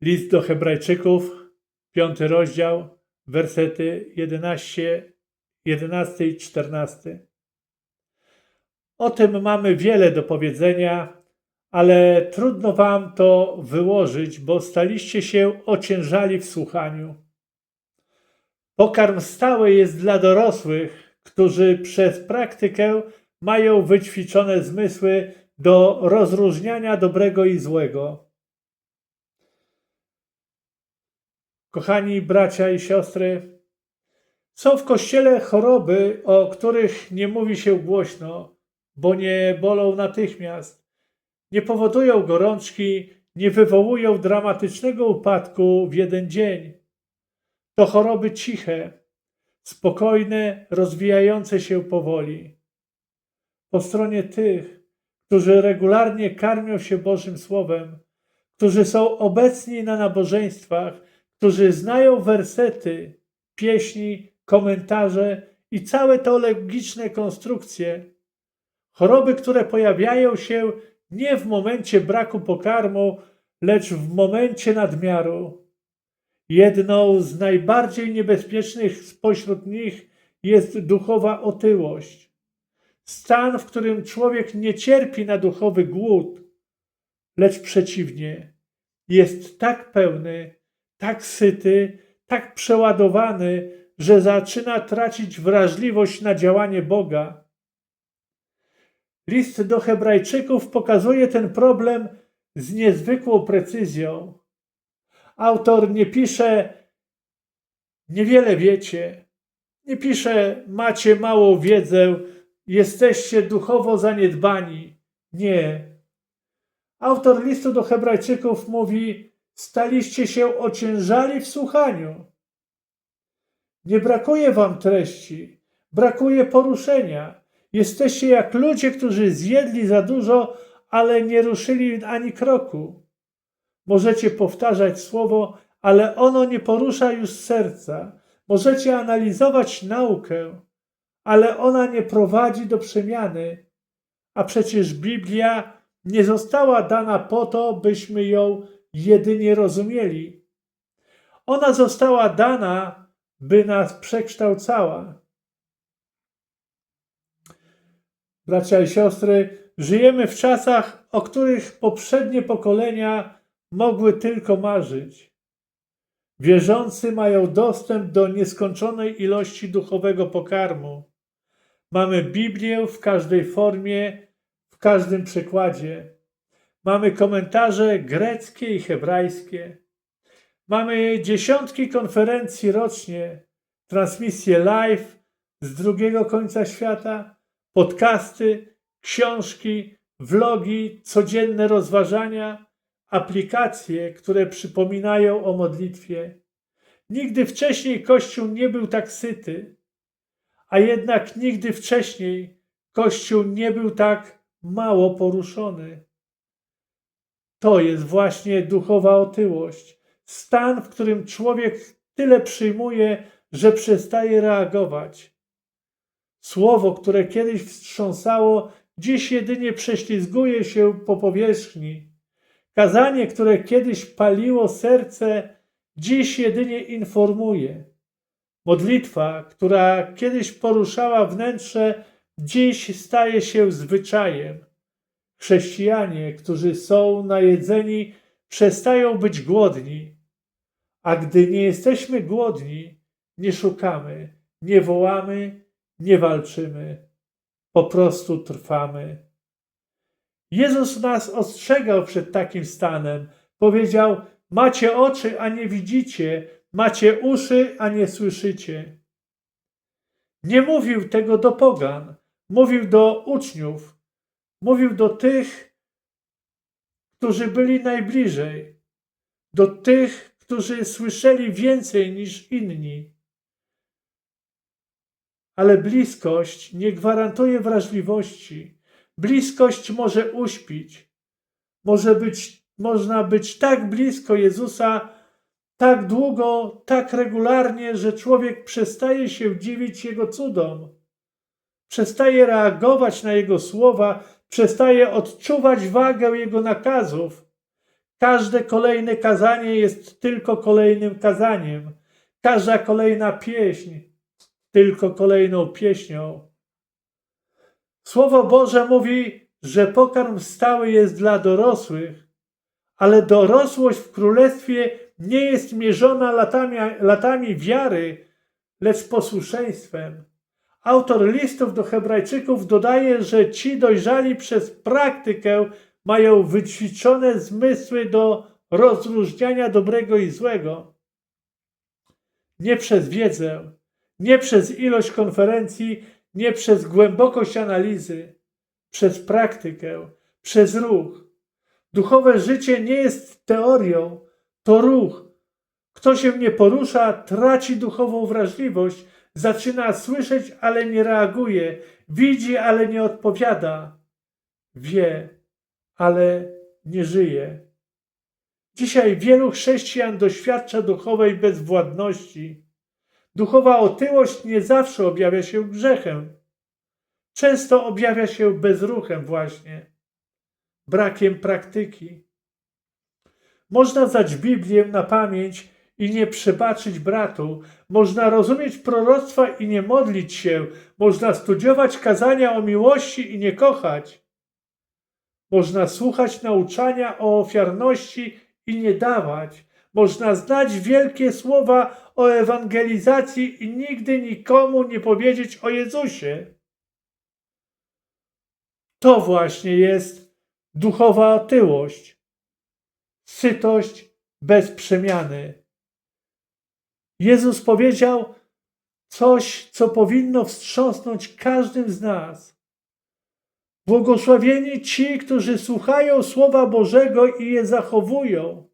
List do Hebrajczyków, piąty rozdział, wersety 11, 11 i 14. O tym mamy wiele do powiedzenia, ale trudno wam to wyłożyć, bo staliście się ociężali w słuchaniu. Pokarm stały jest dla dorosłych, którzy przez praktykę mają wyćwiczone zmysły do rozróżniania dobrego i złego. Kochani bracia i siostry, są w kościele choroby, o których nie mówi się głośno, bo nie bolą natychmiast, nie powodują gorączki, nie wywołują dramatycznego upadku w jeden dzień. To choroby ciche, spokojne, rozwijające się powoli. Po stronie tych, którzy regularnie karmią się Bożym Słowem, którzy są obecni na nabożeństwach, którzy znają wersety, pieśni, komentarze i całe to logiczne konstrukcje. Choroby, które pojawiają się nie w momencie braku pokarmu, lecz w momencie nadmiaru. Jedną z najbardziej niebezpiecznych spośród nich jest duchowa otyłość. Stan, w którym człowiek nie cierpi na duchowy głód, lecz przeciwnie, jest tak pełny, tak syty, tak przeładowany, że zaczyna tracić wrażliwość na działanie Boga. List do Hebrajczyków pokazuje ten problem z niezwykłą precyzją. Autor nie pisze niewiele wiecie, nie pisze macie małą wiedzę, jesteście duchowo zaniedbani. Nie. Autor listu do Hebrajczyków mówi: staliście się ociężali w słuchaniu. Nie brakuje wam treści, brakuje poruszenia. Jesteście jak ludzie, którzy zjedli za dużo, ale nie ruszyli ani kroku. Możecie powtarzać słowo, ale ono nie porusza już serca. Możecie analizować naukę, ale ona nie prowadzi do przemiany. A przecież Biblia nie została dana po to, byśmy ją jedynie rozumieli. Ona została dana, by nas przekształcała. Bracia i siostry, żyjemy w czasach, o których poprzednie pokolenia mogły tylko marzyć. Wierzący mają dostęp do nieskończonej ilości duchowego pokarmu. Mamy Biblię w każdej formie, w każdym przekładzie. Mamy komentarze greckie i hebrajskie. Mamy dziesiątki konferencji rocznie, transmisje live z drugiego końca świata, podcasty, książki, vlogi, codzienne rozważania, aplikacje, które przypominają o modlitwie. Nigdy wcześniej Kościół nie był tak syty, a jednak nigdy wcześniej Kościół nie był tak mało poruszony. To jest właśnie duchowa otyłość, stan, w którym człowiek tyle przyjmuje, że przestaje reagować. Słowo, które kiedyś wstrząsało, dziś jedynie prześlizguje się po powierzchni. Kazanie, które kiedyś paliło serce, dziś jedynie informuje. Modlitwa, która kiedyś poruszała wnętrze, dziś staje się zwyczajem. Chrześcijanie, którzy są najedzeni, przestają być głodni, a gdy nie jesteśmy głodni, nie szukamy, nie wołamy, nie walczymy, po prostu trwamy. Jezus nas ostrzegał przed takim stanem. Powiedział: Macie oczy, a nie widzicie, macie uszy, a nie słyszycie. Nie mówił tego do pogan, mówił do uczniów, mówił do tych, którzy byli najbliżej, do tych, którzy słyszeli więcej niż inni. Ale bliskość nie gwarantuje wrażliwości. Bliskość może uśpić. Może być, można być tak blisko Jezusa, tak długo, tak regularnie, że człowiek przestaje się dziwić Jego cudom. Przestaje reagować na Jego słowa, przestaje odczuwać wagę Jego nakazów. Każde kolejne kazanie jest tylko kolejnym kazaniem. Każda kolejna pieśń tylko kolejną pieśnią. Słowo Boże mówi, że pokarm stały jest dla dorosłych, ale dorosłość w królestwie nie jest mierzona latami, latami wiary, lecz posłuszeństwem. Autor listów do Hebrajczyków dodaje, że ci dojrzali przez praktykę mają wyćwiczone zmysły do rozróżniania dobrego i złego. Nie przez wiedzę, nie przez ilość konferencji, nie przez głębokość analizy, przez praktykę, przez ruch. Duchowe życie nie jest teorią, to ruch. Kto się nie porusza, traci duchową wrażliwość, zaczyna słyszeć, ale nie reaguje, widzi, ale nie odpowiada, wie, ale nie żyje. Dzisiaj wielu chrześcijan doświadcza duchowej bezwładności. Duchowa otyłość nie zawsze objawia się grzechem. Często objawia się bezruchem właśnie, brakiem praktyki. Można znać Biblię na pamięć i nie przebaczyć bratu, można rozumieć proroctwa i nie modlić się, można studiować kazania o miłości i nie kochać. Można słuchać nauczania o ofiarności i nie dawać. Można znać wielkie słowa o ewangelizacji i nigdy nikomu nie powiedzieć o Jezusie. To właśnie jest duchowa otyłość, sytość bez przemiany. Jezus powiedział coś, co powinno wstrząsnąć każdym z nas. Błogosławieni ci, którzy słuchają Słowa Bożego i je zachowują.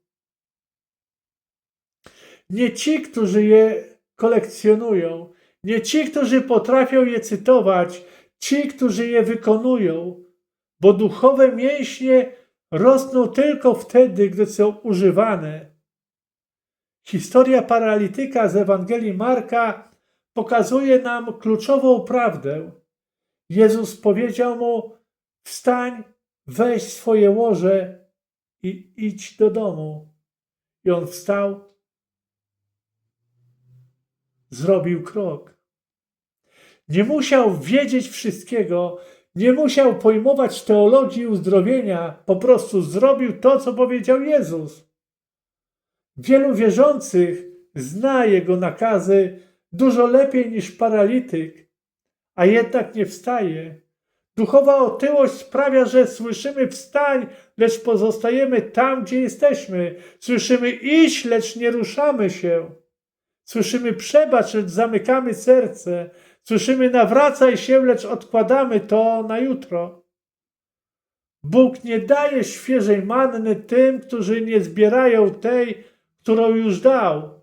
Nie ci, którzy je kolekcjonują, nie ci, którzy potrafią je cytować, ci, którzy je wykonują, bo duchowe mięśnie rosną tylko wtedy, gdy są używane. Historia paralityka z Ewangelii Marka pokazuje nam kluczową prawdę. Jezus powiedział mu: Wstań, weź swoje łoże i idź do domu. I on wstał, zrobił krok. Nie musiał wiedzieć wszystkiego, nie musiał pojmować teologii uzdrowienia, po prostu zrobił to, co powiedział Jezus. Wielu wierzących zna jego nakazy dużo lepiej niż paralityk, a jednak nie wstaje. Duchowa otyłość sprawia, że słyszymy wstań, lecz pozostajemy tam, gdzie jesteśmy. Słyszymy iść, lecz nie ruszamy się. Słyszymy przebacz, lecz zamykamy serce. Słyszymy nawracaj się, lecz odkładamy to na jutro. Bóg nie daje świeżej manny tym, którzy nie zbierają tej, którą już dał.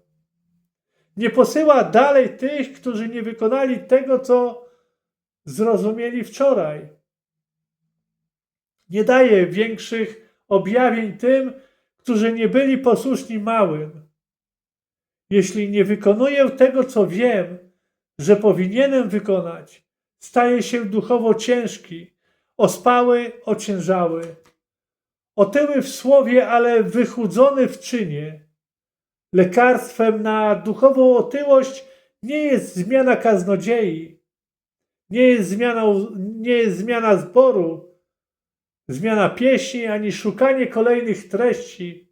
Nie posyła dalej tych, którzy nie wykonali tego, co zrozumieli wczoraj. Nie daje większych objawień tym, którzy nie byli posłuszni małym. Jeśli nie wykonuję tego, co wiem, że powinienem wykonać, staje się duchowo ciężki, ospały, ociężały, otyły w słowie, ale wychudzony w czynie. Lekarstwem na duchową otyłość nie jest zmiana kaznodziei, nie jest zmiana, nie jest zmiana zboru, zmiana pieśni, ani szukanie kolejnych treści.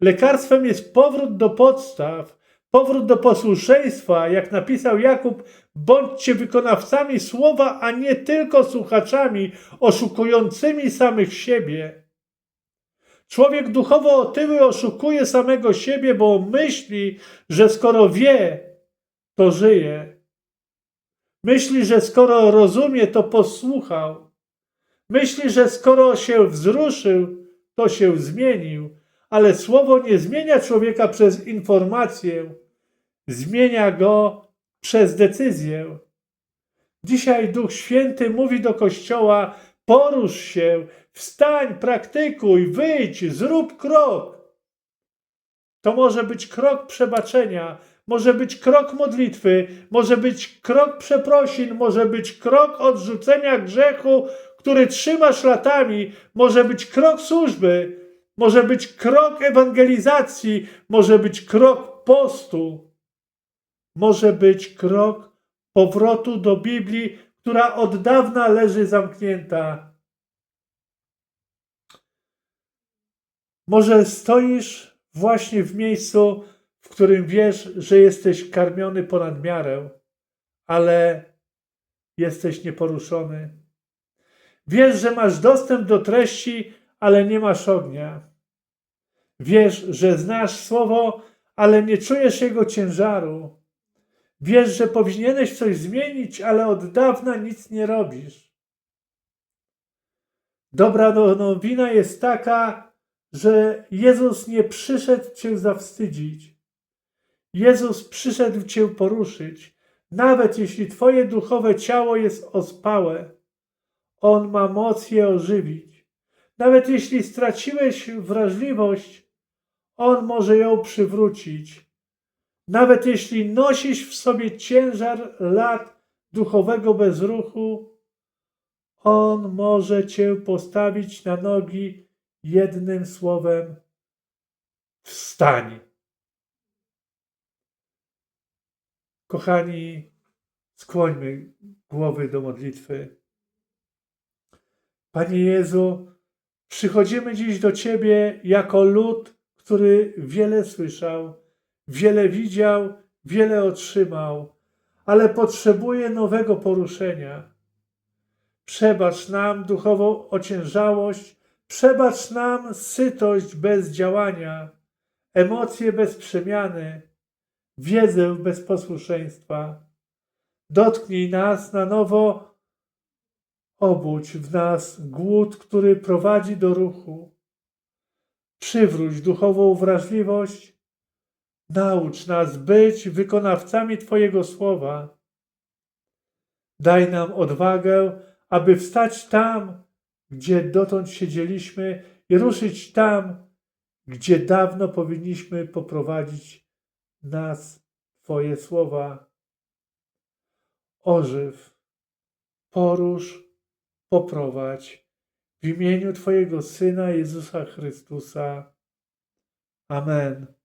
Lekarstwem jest powrót do podstaw, powrót do posłuszeństwa, jak napisał Jakub, bądźcie wykonawcami słowa, a nie tylko słuchaczami oszukującymi samych siebie. Człowiek duchowo otyły oszukuje samego siebie, bo myśli, że skoro wie, to żyje. Myśli, że skoro rozumie, to posłuchał. Myśli, że skoro się wzruszył, to się zmienił. Ale słowo nie zmienia człowieka przez informację, zmienia go przez decyzję. Dzisiaj Duch Święty mówi do Kościoła: porusz się, wstań, praktykuj, wyjdź, zrób krok. To może być krok przebaczenia, może być krok modlitwy, może być krok przeprosin, może być krok odrzucenia grzechu, który trzymasz latami, może być krok służby, może być krok ewangelizacji, może być krok postu, może być krok powrotu do Biblii, która od dawna leży zamknięta. Może stoisz właśnie w miejscu, w którym wiesz, że jesteś karmiony ponad miarę, ale jesteś nieporuszony. Wiesz, że masz dostęp do treści, ale nie masz ognia. Wiesz, że znasz słowo, ale nie czujesz jego ciężaru. Wiesz, że powinieneś coś zmienić, ale od dawna nic nie robisz. Dobra no- nowina jest taka, że Jezus nie przyszedł Cię zawstydzić. Jezus przyszedł Cię poruszyć, nawet jeśli Twoje duchowe ciało jest ospałe. On ma moc je ożywić. Nawet jeśli straciłeś wrażliwość, On może ją przywrócić. Nawet jeśli nosisz w sobie ciężar lat duchowego bezruchu, On może Cię postawić na nogi jednym słowem: wstań. Kochani, skłońmy głowy do modlitwy. Panie Jezu, przychodzimy dziś do Ciebie jako lud, który wiele słyszał, wiele widział, wiele otrzymał, ale potrzebuje nowego poruszenia. Przebacz nam duchową ociężałość, przebacz nam sytość bez działania, emocje bez przemiany, wiedzę bez posłuszeństwa. Dotknij nas na nowo, obudź w nas głód, który prowadzi do ruchu. Przywróć duchową wrażliwość, naucz nas być wykonawcami Twojego słowa. Daj nam odwagę, aby wstać tam, gdzie dotąd siedzieliśmy i ruszyć tam, gdzie dawno powinniśmy poprowadzić nas Twoje słowa. Ożyw, porusz, poprowadź w imieniu Twojego Syna Jezusa Chrystusa. Amen.